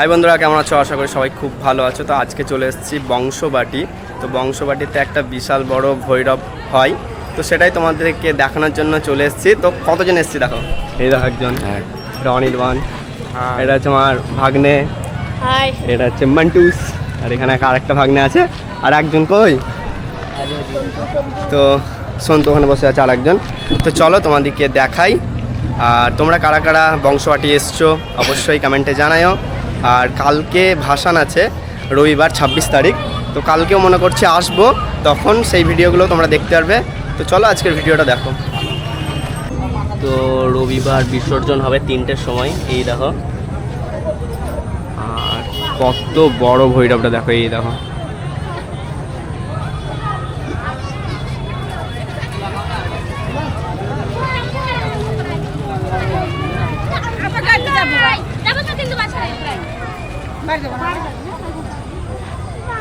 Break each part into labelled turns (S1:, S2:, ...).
S1: High বন্ধুরা কেমন আছো? আশা করি সবাই খুব ভালো আছো। তো আজকে চলে এসেছি বংশবাটি। তো বংশবাটিতে একটা বিশাল বড় ভৈরব হয়। তো সেটাই তোমাদেরকে দেখানোর জন্য চলে এসেছি। তো কতজন এসেছি দেখো? এই দেখো একজন। এটা অনির্বাণ এটা হচ্ছে আমার ভাগ্নে। এটা হচ্ছে মান্টুস। আর এখানে আর একটা ভাগ্নে আছে। আর একজন কই? তো সন্তু ওখানে বসে আছে আর একজন তো চলো তোমাদেরকে দেখাই। আর তোমরা কারা কারা বংশবাটি এসছো অবশ্যই কমেন্টে জানাও আর কালকে ভাসান আছে, রবিবার ছাব্বিশ তারিখ। তো কালকেও মনে করছি আসব, তখন সেই ভিডিওগুলো তোমরা দেখতে পারবে। তো চলো আজকের ভিডিওটা দেখো। তো রবিবার বিসর্জন হবে তিনটের সময়, এই দেখো। আর কত বড় ভৈরবটা দেখো, এই দেখো।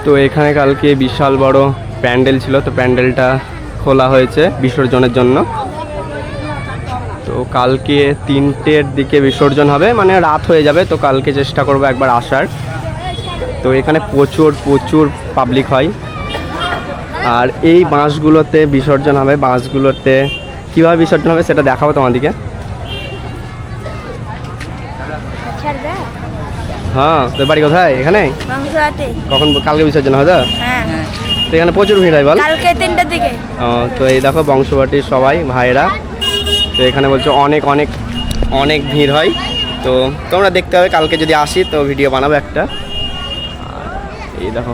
S1: তো এখানে কালকে বিশাল বড় প্যান্ডেল ছিল, তো প্যান্ডেলটা খোলা হয়েছে বিসর্জনের জন্য। তো কালকে তিনটের দিকে বিসর্জন হবে মানে রাত হয়ে যাবে, তো কালকে চেষ্টা করব একবার আসার। তো এখানে প্রচুর প্রচুর পাবলিক হয়। আর এই বাঁশগুলোতে বিসর্জন হবে, বাঁশগুলোতে কীভাবে বিসর্জন হবে সেটা দেখাবো তোমাদেরকে। হ্যাঁ তোর বাড়ি কোথায়? এখানে? কখন কালকে বিসর্জন হয়। হ্যাঁ। তো
S2: হ্যাঁ।
S1: তো এখানে প্রচুর ভিড় হয় বল।
S2: কালকে তিনটার দিকে।
S1: তো এই দেখো বংশবাটির সবাই ভাইরা তো এখানে বলছো অনেক অনেক অনেক ভিড় হয়। তো তোমরা দেখতে হবে কালকে যদি আসি তো ভিডিও বানাবো একটা। এই দেখো।